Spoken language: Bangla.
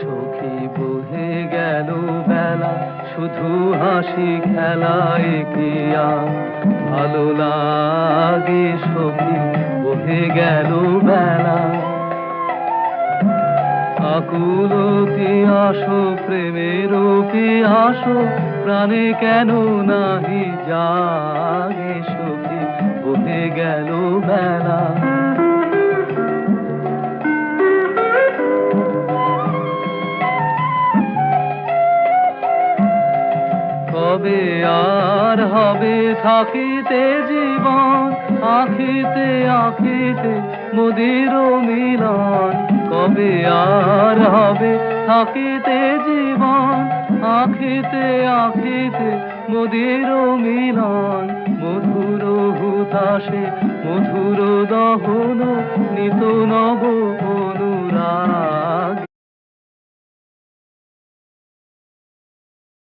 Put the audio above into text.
সখী বহে গেল বেলা। শুধু হাসি খেলায় কি আর? ভালো লাগে সখী বহে গেল বেলা। আকুল কি আসো, প্রেমের কি আসো? প্রাণে কেন নাহি জাগে সখী বহে গেল বেলা। কবে আর হবে থাকিতে জীবন, আখিতে আখিতে মোদির মিলন। কবে আর হবে থাকিতে জীবন, আখিতে আখিতে মোদির মিলন। মধুর হুতাশে, মধুর দহন, নিত নব